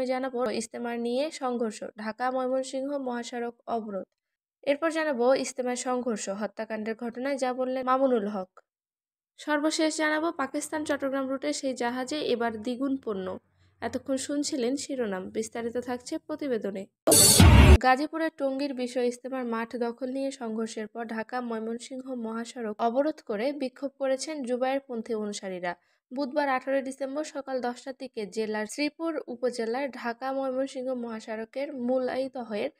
প্রথমে জানাব ইস্তেমার নিয়ে সংঘর্ষ, ঢাকা, ময়মনসিংহ মহাসড়ক অবরোধ। এরপর জানাব ইস্তেমার সংঘর্ষ, হত্যাকাণ্ডের ঘটনায় যা বললেন মামুনুল হক। সর্বশেষ জানাব পাকিস্তান, চট্টগ্রাম রুটে সেই জাহাজে এবার দ্বিগুণ পণ্য। এতক্ষণ শুনছিলেন শিরোনাম, বিস্তারিত থাকছে প্রতিবেদনে। গাজীপুরের টঙ্গীর বিশ্ব ইস্তেমার মাঠ দখল নিয়ে সংঘর্ষের পর ঢাকা, ময়মনসিংহ মহাসড়ক অবরোধ করে বিক্ষোভ করেছেন পন্থী অনুসারীরা। বুধবার আঠারোই ডিসেম্বর সকাল দশটার দিকে জেলার শ্রীপুর উপজেলার ঢাকা ময়মনসিংহ মহাসড়কের মূলাইদহের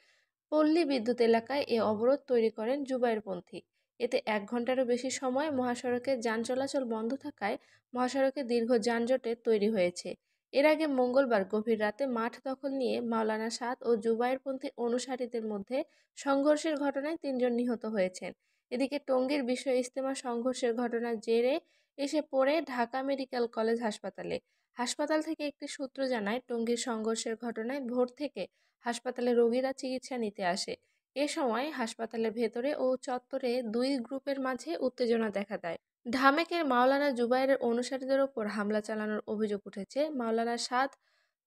পল্লী বিদ্যুৎ এলাকায় এ অবরোধ তৈরি করেন জুবাইরপন্থী এতে এক ঘন্টারও বেশি সময় মহাসড়কে যান চলাচল বন্ধ থাকায় মহাসড়কে দীর্ঘ যানজটের তৈরি হয়েছে। এর আগে মঙ্গলবার গভীর রাতে মাঠ দখল নিয়ে মাওলানা সাদ ও জুবাইরপন্থী অনুসারীদের মধ্যে সংঘর্ষের ঘটনায় তিনজন নিহত হয়েছেন। এদিকে টঙ্গীর বিশ্ব ইস্তেমা সংঘর্ষের ঘটনার জেরে এসে পড়ে ঢাকা মেডিকেল কলেজ হাসপাতালে। হাসপাতাল থেকে একটি সূত্র জানায়, টঙ্গীর সংঘর্ষের ঘটনায় ভোর থেকে হাসপাতালে রোগীরা চিকিৎসা নিতে আসে। এ সময় হাসপাতালের ভেতরে ও চত্বরে দুই গ্রুপের মাঝে উত্তেজনা দেখা দেয়। ঢামেকের মাওলানা জুবাইরের অনুসারীদের ওপর হামলা চালানোর অভিযোগ উঠেছে মাওলানা সাদ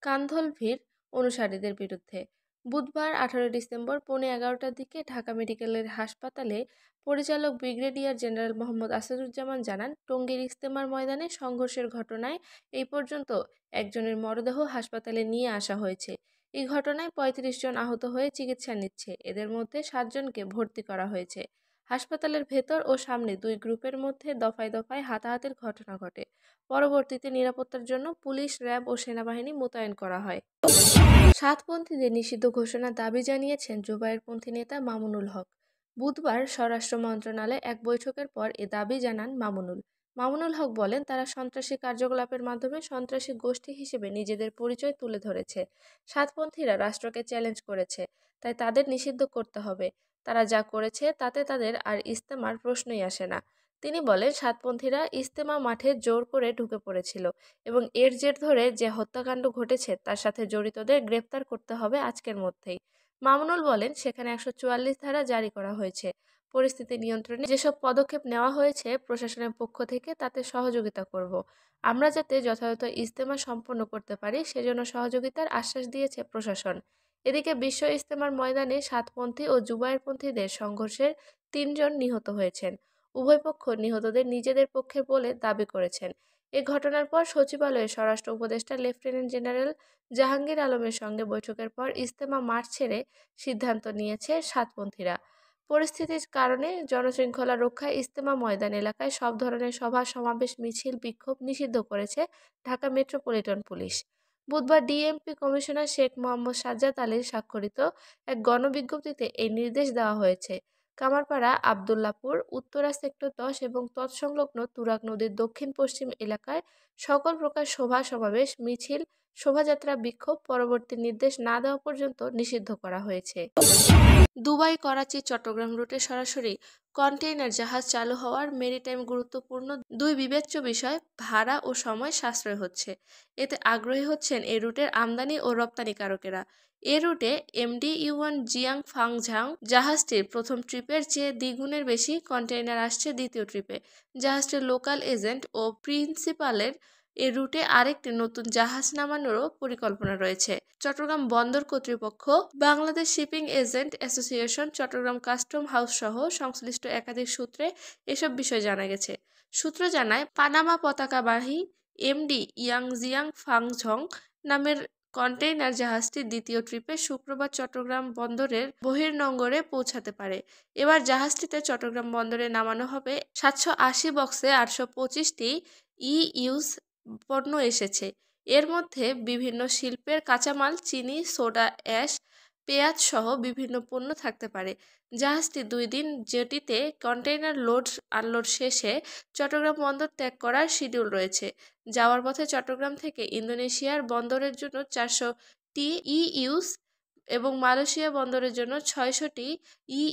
কান্ধলভির অনুসারীদের বিরুদ্ধে। বুধবার আঠারোই ডিসেম্বর পৌনে এগারোটার দিকে ঢাকা মেডিকেলের হাসপাতালে পরিচালক ব্রিগেডিয়ার জেনারেল মোহাম্মদ আসাদুজ্জামান জানান, টঙ্গীর ইস্তেমার ময়দানে সংঘর্ষের ঘটনায় এই পর্যন্ত একজনের মরদেহ হাসপাতালে নিয়ে আসা হয়েছে। এই ঘটনায় ৩৫ জন আহত হয়ে চিকিৎসা নিচ্ছে। এদের মধ্যে সাতজনকে ভর্তি করা হয়েছে। হাসপাতালের ভেতর ও সামনে দুই গ্রুপের মধ্যে দফায় দফায় হাতাহাতির ঘটনা ঘটে। পরবর্তীতে নিরাপত্তার জন্য পুলিশ, র্যাব ও সেনাবাহিনী মোতায়েন করা হয়। সাতপন্থীদের নিষিদ্ধ ঘোষণার দাবি জানিয়েছেন জুবাইরপন্থী নেতা মামুনুল হক। বুধবার স্বরাষ্ট্র মন্ত্রণালয়ে এক বৈঠকের পর এ দাবি জানান মামুনুল। মামুনুল হক বলেন, তারা সন্ত্রাসী কার্যকলাপের মাধ্যমে সন্ত্রাসী গোষ্ঠী হিসেবে নিজেদের পরিচয় তুলে ধরেছে। সাতপন্থীরা রাষ্ট্রকে চ্যালেঞ্জ করেছে, তাই তাদের নিষিদ্ধ করতে হবে। তারা যা করেছে, তাতে তাদের আর ইস্তেমার প্রশ্নই আসে না। তিনি বলেন, সাতপন্থীরা ইস্তেমা মাঠে জোর করে ঢুকে পড়েছিল এবং এর জের ধরে যে হত্যাকাণ্ড ঘটেছে তার সাথে জড়িতদের গ্রেপ্তার করতে হবে আজকের মধ্যেই। মামুনুল বলেন, সেখানে একশো চুয়াল্লিশ ধারা জারি করা হয়েছে। পরিস্থিতি নিয়ন্ত্রণে যেসব পদক্ষেপ নেওয়া হয়েছে প্রশাসনের পক্ষ থেকে তাতে সহযোগিতা করব। আমরা যাতে যথাযথ ইজতেমা সম্পন্ন করতে পারি সেজন্য সহযোগিতার আশ্বাস দিয়েছে প্রশাসন। এদিকে বিশ্ব ইজতেমার ময়দানে সাতপন্থী ও জুবাইরপন্থীদের সংঘর্ষের তিনজন নিহত হয়েছেন। উভয় পক্ষ নিহতদের নিজেদের পক্ষে বলে দাবি করেছেন। এ ঘটনার পর সচিবালয়ে স্বরাষ্ট্র উপদেষ্টা লেফটেন্যান্ট জেনারেল জাহাঙ্গীর আলমের সঙ্গে বৈঠকের পর ইস্তেমা মাঠ ছেড়ে সিদ্ধান্ত নিয়েছে সাতপন্থীরা। পরিস্থিতির কারণে জনশৃঙ্খলা রক্ষায় ইস্তেমা ময়দান এলাকায় সব ধরনের সভা, সমাবেশ, মিছিল, বিক্ষোভ নিষিদ্ধ করেছে ঢাকা মেট্রোপলিটন পুলিশ। বুধবার ডিএমপি কমিশনার শেখ মোহাম্মদ সাজ্জাদ আলীর স্বাক্ষরিত এক গণবিজ্ঞপ্তিতে এই নির্দেশ দেওয়া হয়েছে। কামারপাড়া, আবদুল্লাপুর, উত্তরা সেক্টর দশ এবং তৎসংলগ্ন তুরাগ নদীর দক্ষিণ পশ্চিম এলাকায় সকল প্রকার শোভা সমাবেশ, মিছিল, শোভাযাত্রা, বিক্ষোভ পরবর্তী নির্দেশ না দেওয়া পর্যন্ত নিষিদ্ধ করা হয়েছে। দুবাই, করাচি, চট্টগ্রাম রুটে সরাসরি কন্টেইনার জাহাজ চালু হওয়ার মেরিটাইম গুরুত্বপূর্ণ দুই বিবেচ্য বিষয় ভাড়া ও সময় সাশ্রয় হচ্ছে। এতে আগ্রহী হচ্ছেন এ রুটের আমদানি ও রপ্তানিকারকেরা এ রুটে এমডি ইউয়ান জিয়াং ফাংঝাং জাহাজটির প্রথম ট্রিপের চেয়ে দ্বিগুণের বেশি কন্টেইনার আসছে দ্বিতীয় ট্রিপে। জাহাজটির লোকাল এজেন্ট ও প্রিন্সিপালের এ রুটে আরেকটি নতুন জাহাজ নামানোরও পরিকল্পনা রয়েছে। চট্টগ্রাম বন্দর কর্তৃপক্ষ, Bangladesh shipping agent association, Chittagong custom house সহ সংশ্লিষ্ট একাধিক সূত্রে এসব বিষয় জানা গেছে। সূত্র জানায়, পানামা পতাকাবাহী এমডি ইয়াং জিয়াং ফাংঝং নামের কন্টেইনার জাহাজটি দ্বিতীয় ট্রিপে শুক্রবার চট্টগ্রাম বন্দরের বহির্নঙ্গরে পৌঁছাতে পারে। এবার জাহাজটিতে চট্টগ্রাম বন্দরে নামানো হবে সাতশো আশি বক্সে আটশো পঁচিশটি ই ইউজ পণ্য এসেছে। এর মধ্যে বিভিন্ন শিল্পের কাঁচামাল, চিনি, সোডা, অ্যাশ, পেঁয়াজ সহ বিভিন্ন পণ্য থাকতে পারে। জাহাজটি দুই দিন জেটিতে কন্টেইনার লোড আনলোড শেষে চট্টগ্রাম বন্দর ত্যাগ করার শিডিউল রয়েছে। যাওয়ার পথে চট্টগ্রাম থেকে ইন্দোনেশিয়ার বন্দরের জন্য চারশো টি ইউস এবং মালয়েশিয়া বন্দরের জন্য ছয়শটি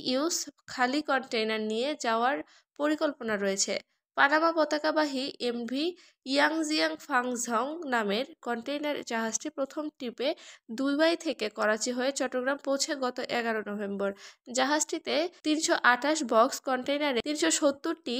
ইউস খালি কন্টেইনার নিয়ে যাওয়ার পরিকল্পনা রয়েছে। পানামা পতাকাবাহী এমভি ইয়াংজিয়াং ফাংঝং নামের কন্টেইনার জাহাজটি প্রথম ট্রিপে দুবাই থেকে করাচি হয়ে চট্টগ্রাম পৌঁছে গত এগারো নভেম্বর। জাহাজটিতে তিনশো আঠাশ বক্স কন্টেইনারে তিনশো সত্তরটি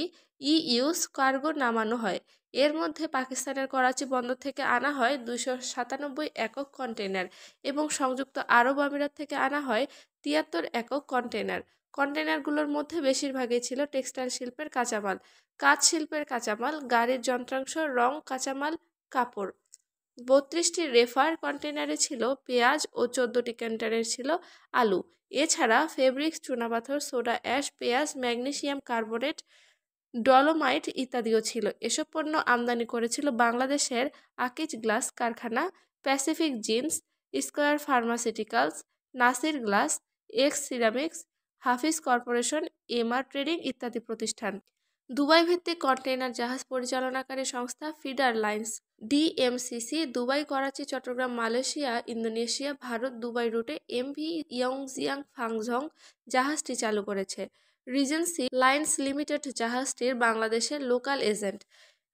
ইউস কার্গো নামানো হয়। এর মধ্যে পাকিস্তানের করাচি বন্দর থেকে আনা হয় দুশো সাতানব্বই একক কন্টেইনার এবং সংযুক্ত আরব আমিরাত থেকে আনা হয় তিয়াত্তর একক কন্টেইনার। কন্টেইনারগুলোর মধ্যে বেশিরভাগই ছিল টেক্সটাইল শিল্পের কাঁচামাল। কাঁচ শিল্পের কাঁচামাল, গাড়ির যন্ত্রাংশ, রং, কাঁচামাল, কাপড়। বত্রিশটি রেফার কন্টেনারে ছিল, পেঁয়াজ ও চোদ্দোটি কন্টেনারে ছিল আলু। এছাড়া ফেব্রিক্স চুনাপাথর সোডা অ্যাশ, পেঁয়াজ ম্যাগনেশিয়াম কার্বোনেট, ডলোমাইট ইত্যাদিও ছিল। এসব পণ্য আমদানি করেছিল বাংলাদেশের আকিজ গ্লাস কারখানা, Pacific Jeans, Square Pharmaceuticals, Nasir Glass, X Ceramics Hafiz Corporation, MR Trading ইত্যাদি প্রতিষ্ঠান। দুবাই ভিত্তিক কন্টেইনার জাহাজ পরিচালনাকারী সংস্থা Feeder Lines, DMCC, Dubai, Karachi, Chittagong, Malaysia, Indonesia, Bharat, Dubai রুটে এমভি ইয়ংজিয়াং ফাংঝং জাহাজটি চালু করেছে। রিজেন্সি লাইন্স লিমিটেড জাহাজটির বাংলাদেশের লোকাল এজেন্ট।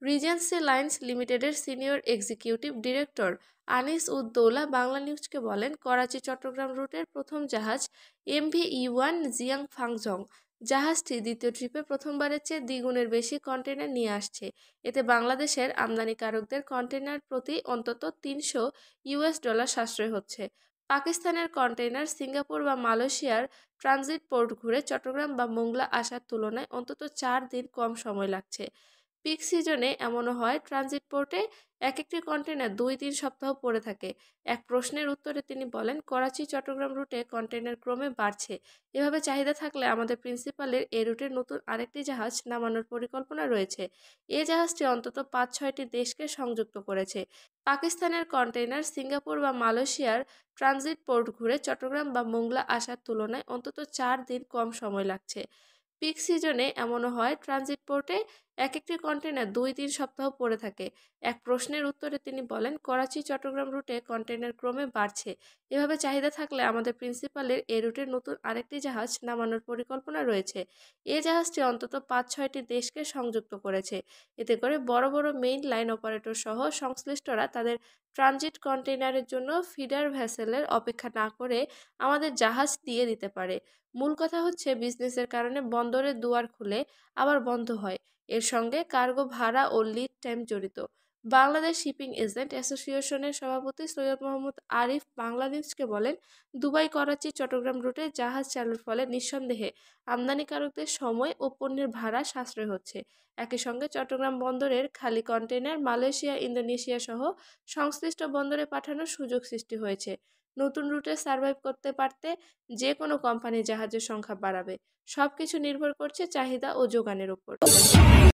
রিজেন্সি লাইন্স লিমিটেডের senior executive director Anis Uddoula Bangla নিউজকে বলেন, করাচি, চট্টগ্রাম রুটের প্রথম জাহাজ এমভি ইওয়ান জিয়াং ফাংজং জাহাজটি দ্বিতীয় ট্রিপে প্রথমবারের চেয়ে দ্বিগুণের বেশি কন্টেনার নিয়ে আসছে। এতে বাংলাদেশের আমদানিকারকদের কন্টেনার প্রতি অন্তত তিনশো ইউএস ডলার সাশ্রয় হচ্ছে। পাকিস্তানের কন্টেইনার সিঙ্গাপুর বা মালয়েশিয়ার ট্রানজিট পোর্ট ঘুরে চট্টগ্রাম বা মোংলা আসার তুলনায় অন্তত চার দিন কম সময় লাগছে। পিক সিজনে এমনও হয়, ট্রানজিট পোর্টে এক একটি কন্টেনার দুই তিন সপ্তাহ পড়ে থাকে। এক প্রশ্নের উত্তরে তিনি বলেন, করাচি, চট্টগ্রাম রুটে কন্টেনার ক্রমে বাড়ছে। এভাবে চাহিদা থাকলে আমাদের প্রিন্সিপালের এ রুটে নতুন আরেকটি জাহাজ নামানোর পরিকল্পনা রয়েছে। এ জাহাজটি অন্তত পাঁচ ছয়টি দেশকে সংযুক্ত করেছে। পাকিস্তানের কন্টেইনার সিঙ্গাপুর বা মালয়েশিয়ার ট্রানজিট পোর্ট ঘুরে চট্টগ্রাম বা মোংলা আসার তুলনায় অন্তত চার দিন কম সময় লাগছে। পিক সিজনে এমনও হয়, ট্রানজিট পোর্টে এক একটি কন্টেনার দুই তিন সপ্তাহ পড়ে থাকে। এক প্রশ্নের উত্তরে তিনি বলেন, করাচি, চট্টগ্রাম রুটে কন্টেনার ক্রমে বাড়ছে। এভাবে চাহিদা থাকলে আমাদের প্রিন্সিপালের এ রুটে নতুন আরেকটি জাহাজ নামানোর পরিকল্পনা রয়েছে। এ জাহাজটি অন্তত পাঁচ ছয়টি দেশকে সংযুক্ত করেছে। এতে করে বড় বড় মেইন লাইন অপারেটর সহ সংশ্লিষ্টরা তাদের ট্রানজিট কন্টেইনারের জন্য ফিডার ভ্যাসেলের অপেক্ষা না করে আমাদের জাহাজ দিয়ে দিতে পারে। মূল কথা হচ্ছে বিজনেসের কারণে বন্দরের দুয়ার খুলে আবার বন্ধ হয়। এর সঙ্গে কার্গো ভাড়া ও লিড টাইম জড়িত। বাংলাদেশ শিপিং এজেন্ট অ্যাসোসিয়েশনের সভাপতি সৈয়দ মোহাম্মদ আরিফ বাংলাদেশকে বলেন, দুবাই, করাচি, চট্টগ্রাম রুটে জাহাজ চালুর ফলে নিঃসন্দেহে আমদানিকারকদের সময় ও পণ্যের ভাড়া সাশ্রয় হচ্ছে। একই সঙ্গে চট্টগ্রাম বন্দরের খালি কন্টেনার মালয়েশিয়া, ইন্দোনেশিয়া সহ সংশ্লিষ্ট বন্দরে পাঠানোর সুযোগ সৃষ্টি হয়েছে। নতুন রুটে সার্ভাইভ করতে পারতে যে কোনো কোম্পানি জাহাজের সংখ্যা বাড়াবে। সব কিছু নির্ভর করছে চাহিদা ও যোগানের উপর।